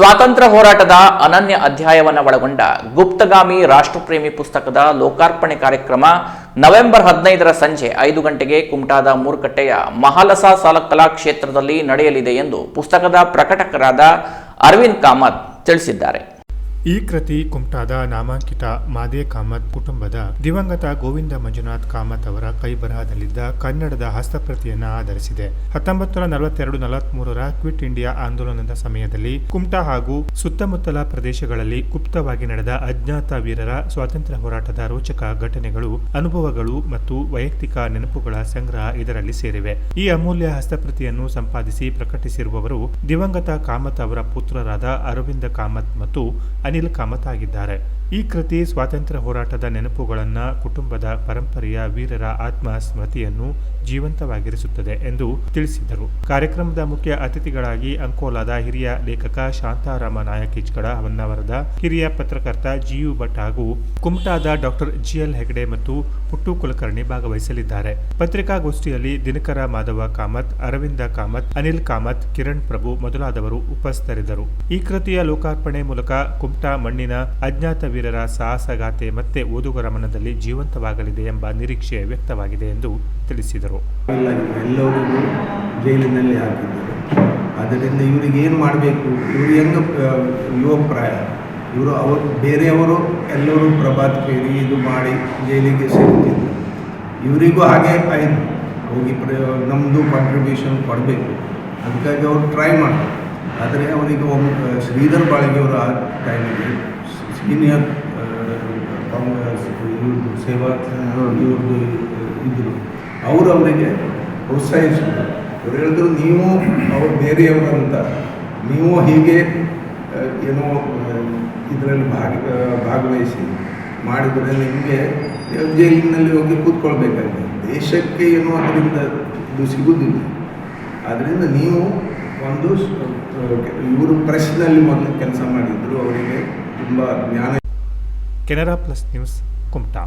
ಸ್ವಾತಂತ್ರ್ಯ ಹೋರಾಟದ ಅನನ್ಯ ಅಧ್ಯಾಯವನ್ನು ಒಳಗೊಂಡ ಗುಪ್ತಗಾಮಿ ರಾಷ್ಟ್ರಪ್ರೇಮಿ ಪುಸ್ತಕದ ಲೋಕಾರ್ಪಣೆ ಕಾರ್ಯಕ್ರಮ ನವೆಂಬರ್ ಹದಿನೈದರ ಸಂಜೆ ಐದು ಗಂಟೆಗೆ ಕುಮಟಾದ ಮೂರ್ಕಟ್ಟೆಯ ಮಹಾಲಸಾ ಸಾಲಕಲಾ ಕ್ಷೇತ್ರದಲ್ಲಿ ನಡೆಯಲಿದೆ ಎಂದು ಪುಸ್ತಕದ ಪ್ರಕಟಕರಾದ ಅರವಿಂದ್ ಕಾಮತ್ ತಿಳಿಸಿದ್ದಾರೆ. ಈ ಕೃತಿ ಕುಮಟಾದ ನಾಮಾಂಕಿತ ಮಾದೆ ಕಾಮತ್ ಕುಟುಂಬದ ದಿವಂಗತ ಗೋವಿಂದ ಮಂಜುನಾಥ್ ಕಾಮತ್ ಅವರ ಕೈಬರಹದಲ್ಲಿದ್ದ ಕನ್ನಡದ ಹಸ್ತಪ್ರತಿಯನ್ನು ಆಧರಿಸಿದೆ. ಹತ್ತೊಂಬತ್ತು ನಲವತ್ತೆರಡು ನಲವತ್ಮೂರರ ಕ್ವಿಟ್ ಇಂಡಿಯಾ ಆಂದೋಲನದ ಸಮಯದಲ್ಲಿ ಕುಮಟಾ ಹಾಗೂ ಸುತ್ತಮುತ್ತಲ ಪ್ರದೇಶಗಳಲ್ಲಿ ಗುಪ್ತವಾಗಿ ನಡೆದ ಅಜ್ಞಾತ ವೀರರ ಸ್ವಾತಂತ್ರ್ಯ ಹೋರಾಟದ ರೋಚಕ ಘಟನೆಗಳು, ಅನುಭವಗಳು ಮತ್ತು ವೈಯಕ್ತಿಕ ನೆನಪುಗಳ ಸಂಗ್ರಹ ಇದರಲ್ಲಿ ಸೇರಿವೆ. ಈ ಅಮೂಲ್ಯ ಹಸ್ತಪ್ರತಿಯನ್ನು ಸಂಪಾದಿಸಿ ಪ್ರಕಟಿಸಿರುವವರು ದಿವಂಗತ ಕಾಮತ್ ಅವರ ಪುತ್ರರಾದ ಅರವಿಂದ ಕಾಮತ್ ಮತ್ತು ಅನಿಲ್ ಕಾಮತ್ ಆಗಿದ್ದಾರೆ. ಈ ಕೃತಿ ಸ್ವಾತಂತ್ರ್ಯ ಹೋರಾಟದ ನೆನಪುಗಳನ್ನು ಕುಟುಂಬದ ಪರಂಪರೆಯ ವೀರರ ಆತ್ಮ ಸ್ಮೃತಿಯನ್ನು ಜೀವಂತವಾಗಿರಿಸುತ್ತದೆ ಎಂದು ತಿಳಿಸಿದರು. ಕಾರ್ಯಕ್ರಮದ ಮುಖ್ಯ ಅತಿಥಿಗಳಾಗಿ ಅಂಕೋಲಾದ ಹಿರಿಯ ಲೇಖಕ ಶಾಂತಾರಾಮ ನಾಯಕಿಜ್ಗಡ ಹೊನ್ನಾವರದ ಹಿರಿಯ ಪತ್ರಕರ್ತ ಜಿಯು ಭಟ್ ಹಾಗೂ ಕುಮಟಾದ ಡಾಕ್ಟರ್ ಜಿಎಲ್ ಹೆಗಡೆ ಮತ್ತು ಪುಟ್ಟು ಕುಲಕರ್ಣಿ ಭಾಗವಹಿಸಲಿದ್ದಾರೆ. ಪತ್ರಿಕಾಗೋಷ್ಠಿಯಲ್ಲಿ ದಿನಕರ ಮಾಧವ ಕಾಮತ್, ಅರವಿಂದ ಕಾಮತ್, ಅನಿಲ್ ಕಾಮತ್, ಕಿರಣ್ ಪ್ರಭು ಮೊದಲಾದವರು ಉಪಸ್ಥಿತರಿದ್ದರು. ಈ ಕೃತಿಯ ಲೋಕಾರ್ಪಣೆ ಮೂಲಕ ಕುಮಟಾ ಮಣ್ಣಿನ ಅಜ್ಞಾತ ವೀರರ ಸಾಹಸಗಾಥೆ ಮತ್ತೆ ಓದುಗರ ಮನದಲ್ಲಿ ಜೀವಂತವಾಗಲಿದೆ ಎಂಬ ನಿರೀಕ್ಷೆ ವ್ಯಕ್ತವಾಗಿದೆ ಎಂದು ತಿಳಿಸಿದರು. ಎಲ್ಲರಿಗೂ ಜೈಲಿನಲ್ಲಿ ಹಾಕಿದ್ದರು. ಆದ್ದರಿಂದ ಇವರಿಗೆ ಏನು ಮಾಡಬೇಕು? ಇವರು ಹೆಂಗ ಯುವ ಪ್ರಾಯ? ಇವರು ಅವರು ಬೇರೆಯವರು ಎಲ್ಲರೂ ಪ್ರಭಾತ್ ಫೇರಿ ಇದು ಮಾಡಿ ಜೈಲಿಗೆ ಸೇರ್ತಿದ್ರು ಇವರಿಗೂ ಹಾಗೆ ಆಯಿತು ಹೋಗಿ ಪ್ರ ನಮ್ಮದು ಕಾಂಟ್ರಿಬ್ಯೂಷನ್ ಕೊಡಬೇಕು. ಅದಕ್ಕಾಗಿ ಅವರು ಟ್ರೈ ಮಾಡ್ತಾರೆ. ಆದರೆ ಅವರಿಗೆ ಒಂದು ಶ್ರೀಧರ್ ಬಾಳಿಗೆಯವರು ಆ ಟೈಮಿಗೆ ಸೀನಿಯರ್ ಕಾಂಗ್ರೆಸ್ ಇವ್ರದ್ದು ಸೇವಾ ಇವ್ರದ್ದು ಇದ್ದರು ಅವರು ಅವರಿಗೆ ಪ್ರೋತ್ಸಾಹಿಸಿದ್ರು ಅವ್ರು ಹೇಳಿದ್ರು, ನೀವು ಅವ್ರು ಬೇರೆಯವರಂತ. ನೀವು ಹೀಗೆ ಏನೋ ಇದರಲ್ಲಿ ಭಾಗ ಭಾಗವಹಿಸಿ ಮಾಡಿದರೆ ನಿಮಗೆ ಜೈಲಿನಲ್ಲಿ ಹೋಗಿ ಕೂತ್ಕೊಳ್ಬೇಕಾಗಿದೆ ದೇಶಕ್ಕೆ ಏನೋ ಅದರಿಂದ ಇದು ಸಿಗುವುದಿಲ್ಲ ಆದ್ದರಿಂದ ನೀವು ಒಂದು ಇವರು ಪ್ರೆಸ್ನಲ್ಲಿ ಮೊದಲು ಕೆಲಸ ಮಾಡಿದ್ರು, ಅವರಿಗೆ ತುಂಬ ಜ್ಞಾನ ಕೆನರಾ ಪ್ಲಸ್ ನ್ಯೂಸ್ ಕುಮಟಾ